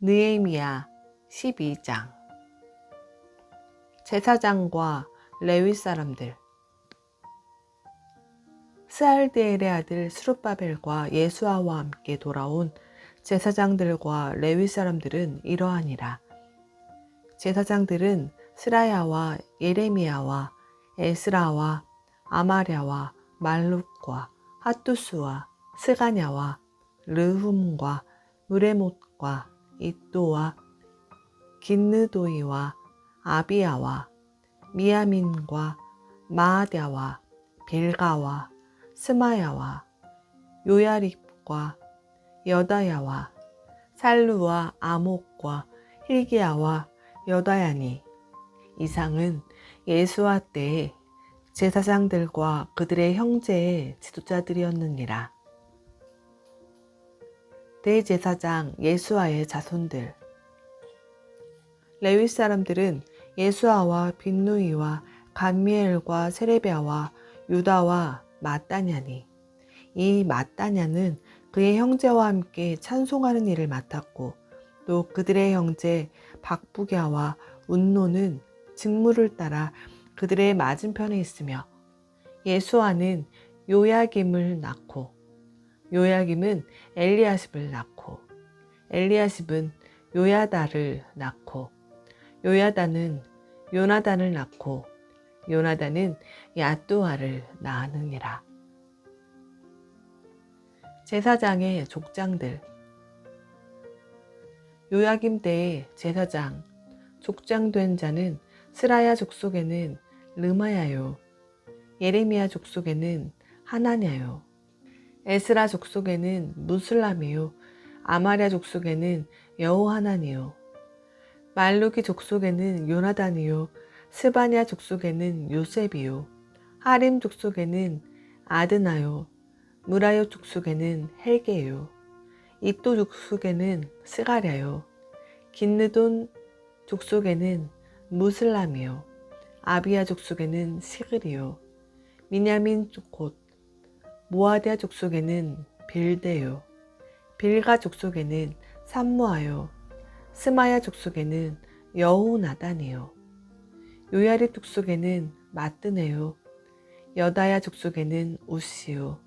느헤미야 12장 제사장과 레위 사람들 스알디엘의 아들 스룹바벨과 예수아와 함께 돌아온 제사장들과 레위 사람들은 이러하니라. 제사장들은 스라야와 예레미야와 에스라와 아마랴와 말룩과 핫투스와 스가냐와 르훔과 무레못과 이또와 긴느도이와 아비야와 미야민과 마아랴와 빌가와 스마야와 요야립과 여다야와 살루와 아목과 힐기야와 여다야니 이상은 예수와 때의 제사장들과 그들의 형제의 지도자들이었느니라. 대제사장 예수아의 자손들. 레위 사람들은 예수아와 빈누이와 감미엘과 세레비아와 유다와 마따냐니. 이 마따냐는 그의 형제와 함께 찬송하는 일을 맡았고 또 그들의 형제 박부갸와 운노는 직무를 따라 그들의 맞은편에 있으며 예수아는 요야김을 낳고 요야김은 엘리야십을 낳고 엘리야십은 요야다를 낳고 요야다는 요나단을 낳고 요나단은 야뚜아를 낳으니라. 제사장의 족장들 요야김 때의 제사장 족장된 자는 스라야 족속에는 르마야요 예레미야 족속에는 하나냐요 에스라 족속에는 무슬람이요. 아마랴 족속에는 여호하나니요. 말루기 족속에는 요나단이요. 스바냐 족속에는 요셉이요. 하림 족속에는 아드나요. 무라요 족속에는 헬게요. 이또 족속에는 스가랴요. 긴느돈 족속에는 무슬람이요. 아비야 족속에는 시그리요. 미냐민 곧 모아디아 족속에는 빌데요. 빌가 족속에는 삼모아요. 스마야 족속에는 여호나단이요. 요야리 족속에는 마뜨네요. 여다야 족속에는 우시요.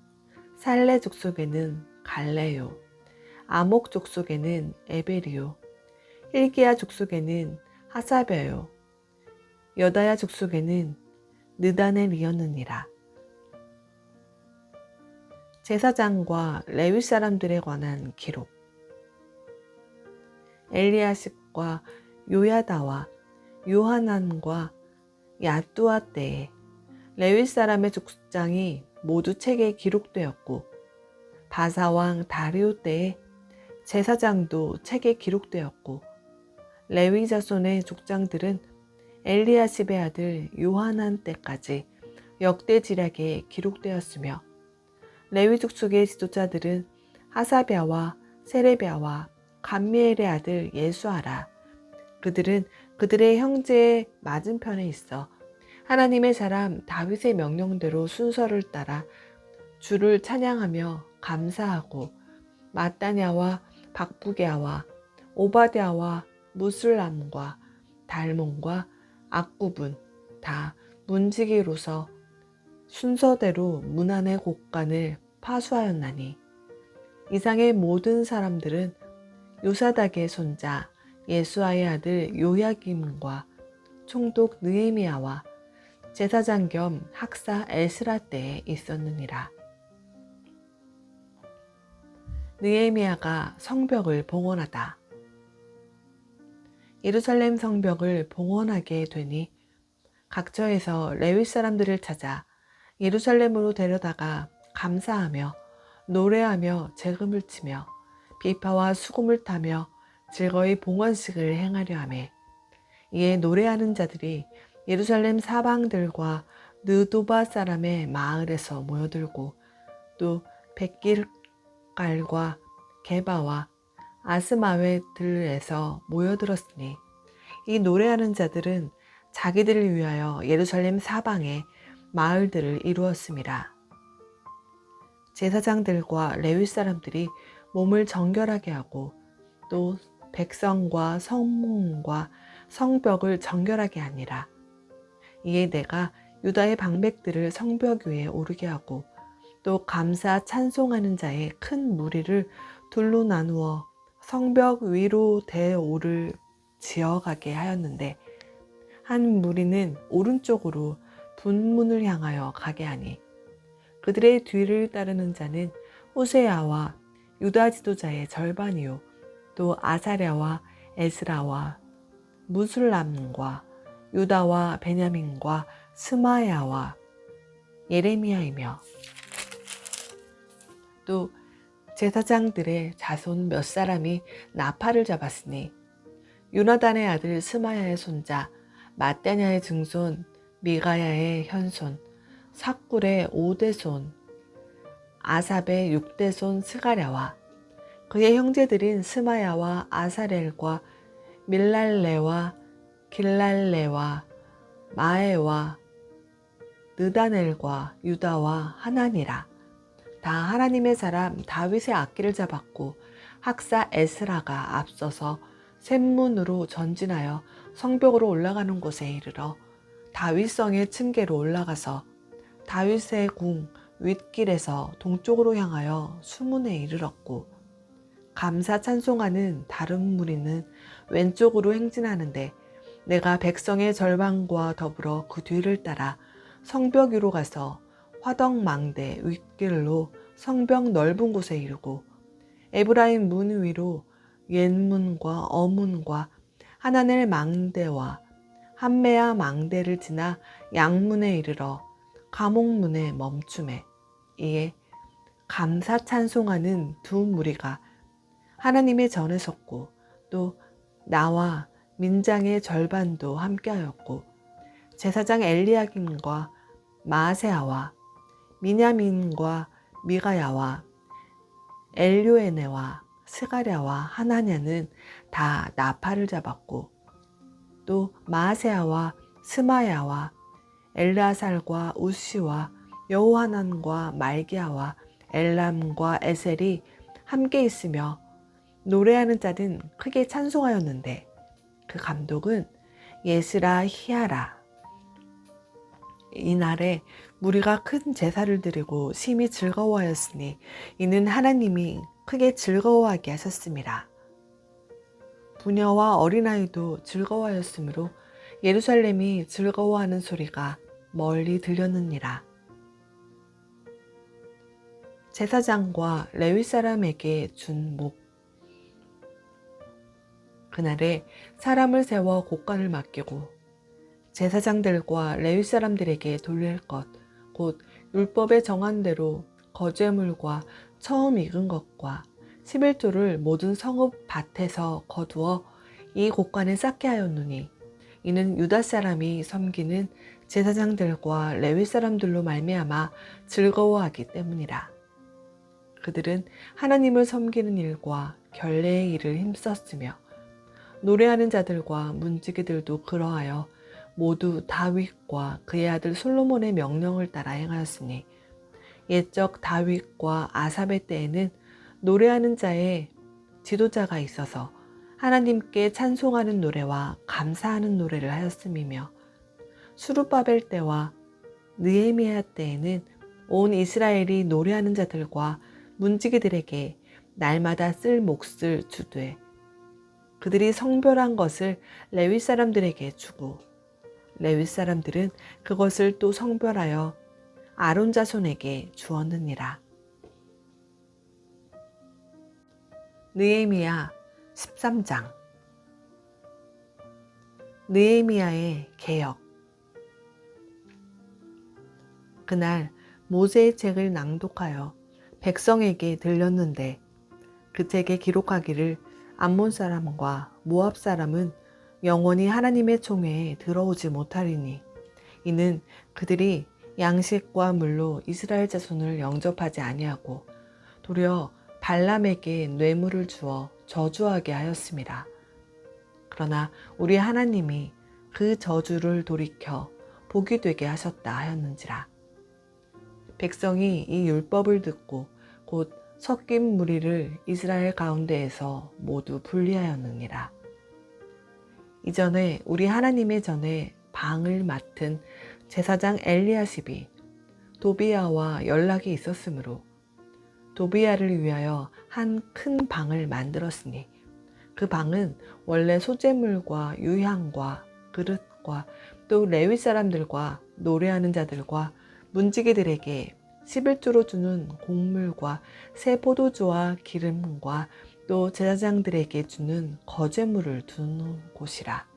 살레 족속에는 갈레요. 아목 족속에는 에베리요. 힐기야 족속에는 하사벼요. 여다야 족속에는 느다넬이었느니라 제사장과 레위 사람들에 관한 기록. 엘리야십과 요야다와 요하난과 야뚜아 때에 레위 사람의 족장이 모두 책에 기록되었고 바사왕 다리오 때에 제사장도 책에 기록되었고 레위 자손의 족장들은 엘리야십의 아들 요하난 때까지 역대지략에 기록되었으며 레위 족속의 지도자들은 하사랴와 세레비아와 감미엘의 아들 예수아라. 그들은 그들의 형제의 맞은편에 있어 하나님의 사람 다윗의 명령대로 순서를 따라 주를 찬양하며 감사하고 마따냐와 박부게아와 오바데아와 무슬람과 달몬과 악구분 다 문지기로서 순서대로 문안의 곡간을 파수하였나니 이상의 모든 사람들은 요사닥의 손자 예수아의 아들 요야김과 총독 느헤미야와 제사장 겸 학사 엘스라 때에 있었느니라. 느헤미야가 성벽을 봉헌하다. 예루살렘 성벽을 봉헌하게 되니 각처에서 레위 사람들을 찾아 예루살렘으로 데려다가 감사하며 노래하며 재금을 치며 비파와 수금을 타며 즐거이 봉헌식을 행하려 하매 이에 노래하는 자들이 예루살렘 사방들과 느도바 사람의 마을에서 모여들고 또 백길갈과 게바와 아스마웨들에서 모여들었으니 이 노래하는 자들은 자기들을 위하여 예루살렘 사방에 마을들을 이루었습니다. 제사장들과 레위 사람들이 몸을 정결하게 하고 또 백성과 성문과 성벽을 정결하게 하니라. 이에 내가 유다의 방백들을 성벽 위에 오르게 하고 또 감사 찬송하는 자의 큰 무리를 둘로 나누어 성벽 위로 대오를 지어가게 하였는데 한 무리는 오른쪽으로 분문을 향하여 가게 하니 그들의 뒤를 따르는 자는 호세아와 유다 지도자의 절반이요 또 아사랴와 에스라와 무술람과 유다와 베냐민과 스마야와 예레미야이며 또 제사장들의 자손 몇 사람이 나팔을 잡았으니 유나단의 아들 스마야의 손자 마따냐의 증손 미가야의 현손 삭굴의 오대손 아삽의 육대손 스가랴와 그의 형제들인 스마야와 아사렐과 밀랄레와 길랄레와 마에와 느다넬과 유다와 하나니라. 다 하나님의 사람 다윗의 악기를 잡았고 학사 에스라가 앞서서 샘문으로 전진하여 성벽으로 올라가는 곳에 이르러 다윗성의 층계로 올라가서 다윗의 궁 윗길에서 동쪽으로 향하여 수문에 이르렀고 감사 찬송하는 다른 무리는 왼쪽으로 행진하는데 내가 백성의 절반과 더불어 그 뒤를 따라 성벽 위로 가서 화덕망대 윗길로 성벽 넓은 곳에 이르고 에브라임 문 위로 옛문과 어문과 하나넬 망대와 한메아 망대를 지나 양문에 이르러 감옥문에 멈춤에 이에 감사 찬송하는 두 무리가 하나님의 전에 섰고 또 나와 민장의 절반도 함께하였고 제사장 엘리야김과 마세아와 미냐민과 미가야와 엘료에네와 스가랴와 하나냐는 다 나팔을 잡았고 또 마세아와 스마야와 엘라살과 우시와 여호하난과 말기야와 엘람과 에셀이 함께 있으며 노래하는 자는 크게 찬송하였는데 그 감독은 예스라 히아라 이날에 무리가 큰 제사를 드리고 심히 즐거워하였으니 이는 하나님이 크게 즐거워하게 하셨습니다. 부녀와 어린아이도 즐거워하였으므로 예루살렘이 즐거워하는 소리가 멀리 들렸느니라. 제사장과 레위 사람에게 준 목. 그날에 사람을 세워 곡간을 맡기고 제사장들과 레위 사람들에게 돌릴 것, 곧 율법에 정한 대로 거제물과 처음 익은 것과 11조를 모든 성읍 밭에서 거두어 이 곡간에 쌓게 하였노니 이는 유다 사람이 섬기는 제사장들과 레위 사람들로 말미암아 즐거워하기 때문이라. 그들은 하나님을 섬기는 일과 결례의 일을 힘썼으며 노래하는 자들과 문지기들도 그러하여 모두 다윗과 그의 아들 솔로몬의 명령을 따라 행하였으니 옛적 다윗과 아삽의 때에는 노래하는 자의 지도자가 있어서 하나님께 찬송하는 노래와 감사하는 노래를 하였음이며 수르바벨 때와 느헤미야 때에는 온 이스라엘이 노래하는 자들과 문지기들에게 날마다 쓸 몫을 주되 그들이 성별한 것을 레위 사람들에게 주고 레위 사람들은 그것을 또 성별하여 아론 자손에게 주었느니라. 느헤미야 13장. 느헤미야의 개혁. 그날 모세의 책을 낭독하여 백성에게 들렸는데 그 책에 기록하기를 암몬 사람과 모압 사람은 영원히 하나님의 총회에 들어오지 못하리니 이는 그들이 양식과 물로 이스라엘 자손을 영접하지 아니하고 도리어 발람에게 뇌물을 주어 저주하게 하였습니다. 그러나 우리 하나님이 그 저주를 돌이켜 복이 되게 하셨다 하였는지라. 백성이 이 율법을 듣고 곧 섞인 무리를 이스라엘 가운데에서 모두 분리하였느니라. 이전에 우리 하나님의 전에 방을 맡은 제사장 엘리야십이 도비야와 연락이 있었으므로 도비야를 위하여 한 큰 방을 만들었으니 그 방은 원래 소재물과 유향과 그릇과 또 레위 사람들과 노래하는 자들과 문지기들에게 11조로 주는 곡물과 새 포도주와 기름과 또 제사장들에게 주는 거제물을 두는 곳이라.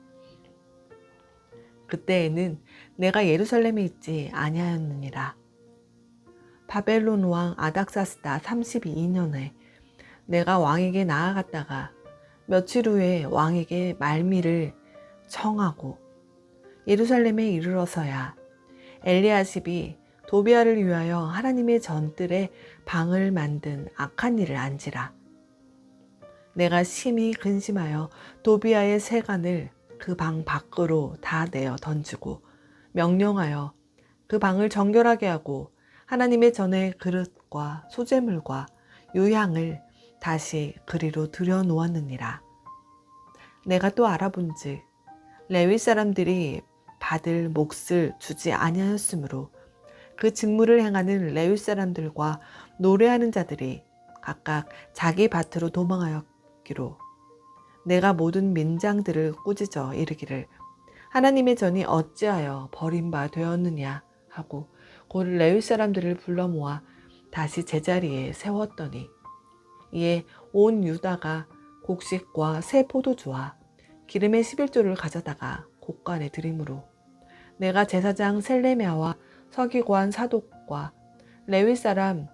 그때에는 내가 예루살렘에 있지 아니하였느니라. 바벨론 왕 아닥사스다 32년에 내가 왕에게 나아갔다가 며칠 후에 왕에게 말미를 청하고 예루살렘에 이르러서야 엘리야십이 도비아를 위하여 하나님의 전뜰에 방을 만든 악한 일을 안지라. 내가 심히 근심하여 도비아의 세간을 그 방 밖으로 다 내어 던지고 명령하여 그 방을 정결하게 하고 하나님의 전에 그릇과 소재물과 유향을 다시 그리로 들여 놓았느니라. 내가 또 알아본즉 레위 사람들이 받을 몫을 주지 아니하였으므로 그 직무를 행하는 레위 사람들과 노래하는 자들이 각각 자기 밭으로 도망하였기로 내가 모든 민장들을 꾸짖어 이르기를 하나님의 전이 어찌하여 버림바 되었느냐 하고 곧 레위 사람들을 불러 모아 다시 제자리에 세웠더니 이에 온 유다가 곡식과 새 포도주와 기름의 11조를 가져다가 곡간에 드림으로 내가 제사장 셀레미아와 서기관 사독과 레위 사람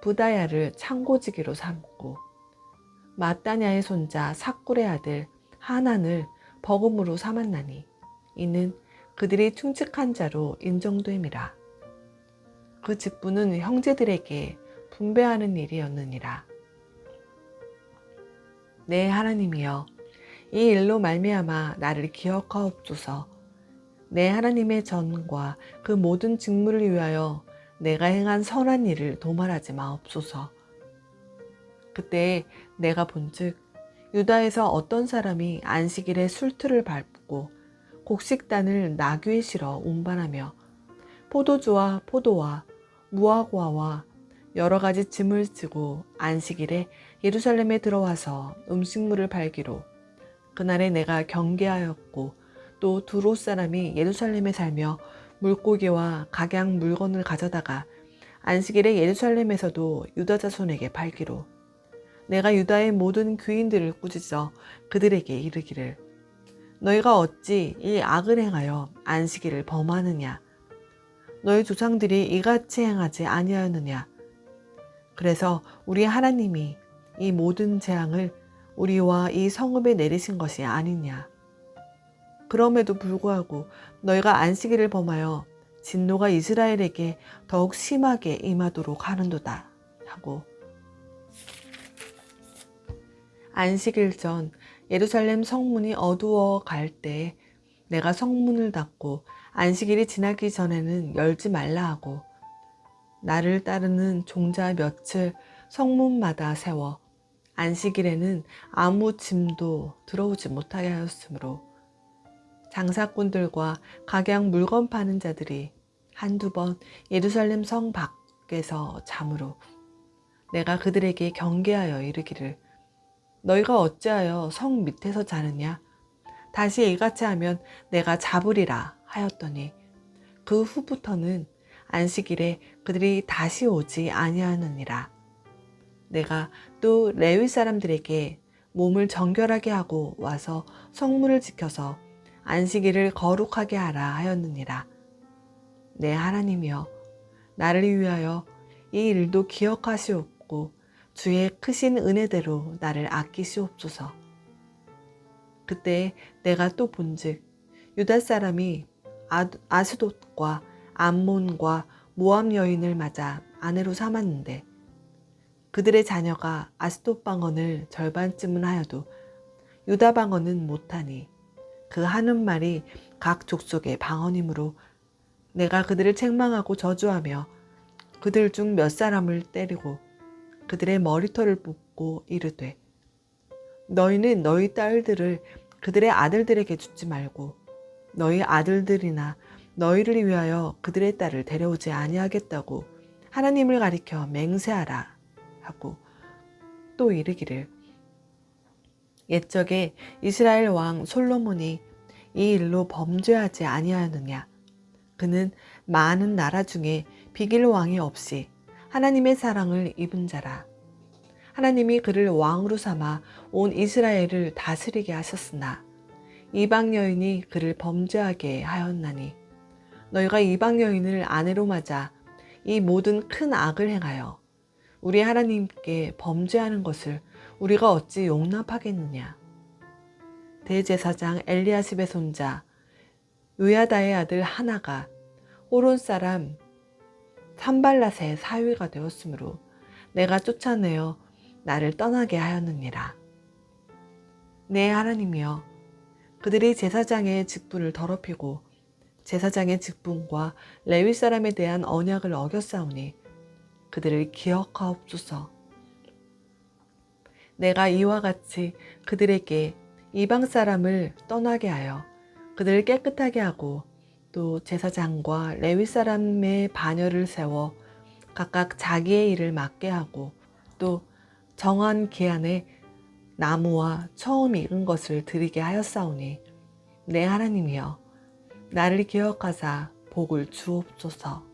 부다야를 창고지기로 삼고 마따냐의 손자 사꿀의 아들 하난을 버금으로 삼았나니 이는 그들이 충직한 자로 인정됨이라. 그 직분은 형제들에게 분배하는 일이었느니라. 내 하나님이여 이 일로 말미암아 나를 기억하옵소서. 내 하나님의 전과 그 모든 직무를 위하여 내가 행한 선한 일을 도말하지 마옵소서. 그때 내가 본즉 유다에서 어떤 사람이 안식일에 술틀을 밟고 곡식단을 나귀에 실어 운반하며 포도주와 포도와 무화과와 여러 가지 짐을 지고 안식일에 예루살렘에 들어와서 음식물을 팔기로 그날에 내가 경계하였고 또 두로 사람이 예루살렘에 살며 물고기와 각양 물건을 가져다가 안식일에 예루살렘에서도 유다 자손에게 팔기로 내가 유다의 모든 귀인들을 꾸짖어 그들에게 이르기를 너희가 어찌 이 악을 행하여 안식일을 범하느냐 너희 조상들이 이같이 행하지 아니하였느냐? 그래서 우리 하나님이 이 모든 재앙을 우리와 이 성읍에 내리신 것이 아니냐? 그럼에도 불구하고 너희가 안식일을 범하여 진노가 이스라엘에게 더욱 심하게 임하도록 하는도다. 하고 안식일 전 예루살렘 성문이 어두워 갈 때 내가 성문을 닫고 안식일이 지나기 전에는 열지 말라 하고 나를 따르는 종자 몇을 성문마다 세워 안식일에는 아무 짐도 들어오지 못하게 하였으므로 장사꾼들과 각양 물건 파는 자들이 한두 번 예루살렘 성 밖에서 잠으로 내가 그들에게 경계하여 이르기를 너희가 어찌하여 성 밑에서 자느냐 다시 이같이 하면 내가 잡으리라 하였더니 그 후부터는 안식일에 그들이 다시 오지 아니하느니라 내가 또 레위 사람들에게 몸을 정결하게 하고 와서 성문을 지켜서 안식일을 거룩하게 하라 하였느니라. 내 하나님이여 나를 위하여 이 일도 기억하시옵고 주의 크신 은혜대로 나를 아끼시옵소서. 그때 내가 또 본즉 유다 사람이 아 스돗과 암몬과 모함 여인을 맞아 아내로 삼았는데 그들의 자녀가 아스돗 방언을 절반쯤은 하여도 유다 방언은 못하니 그 하는 말이 각 족속의 방언이므로 내가 그들을 책망하고 저주하며 그들 중 몇 사람을 때리고 그들의 머리털을 뽑고 이르되 너희는 너희 딸들을 그들의 아들들에게 주지 말고 너희 아들들이나 너희를 위하여 그들의 딸을 데려오지 아니하겠다고 하나님을 가리켜 맹세하라 하고 또 이르기를 옛적에 이스라엘 왕 솔로몬이 이 일로 범죄하지 아니하느냐? 그는 많은 나라 중에 비길 왕이 없이 하나님의 사랑을 입은 자라 하나님이 그를 왕으로 삼아 온 이스라엘을 다스리게 하셨으나 이방 여인이 그를 범죄하게 하였나니 너희가 이방 여인을 아내로 맞아 이 모든 큰 악을 행하여 우리 하나님께 범죄하는 것을 우리가 어찌 용납하겠느냐? 대제사장 엘리야십의 손자 요야다의 아들 하나가 호론 사람 산발랏의 사위가 되었으므로 내가 쫓아내어 나를 떠나게 하였느니라. 내 하나님이여 그들이 제사장의 직분을 더럽히고 제사장의 직분과 레위 사람에 대한 언약을 어겼사오니 그들을 기억하옵소서. 내가 이와 같이 그들에게 이방 사람을 떠나게 하여 그들을 깨끗하게 하고 또 제사장과 레위 사람의 반열을 세워 각각 자기의 일을 맡게 하고 또 정한 기한에 나무와 처음 익은 것을 드리게 하였사오니 내 하나님이여 나를 기억하사 복을 주옵소서.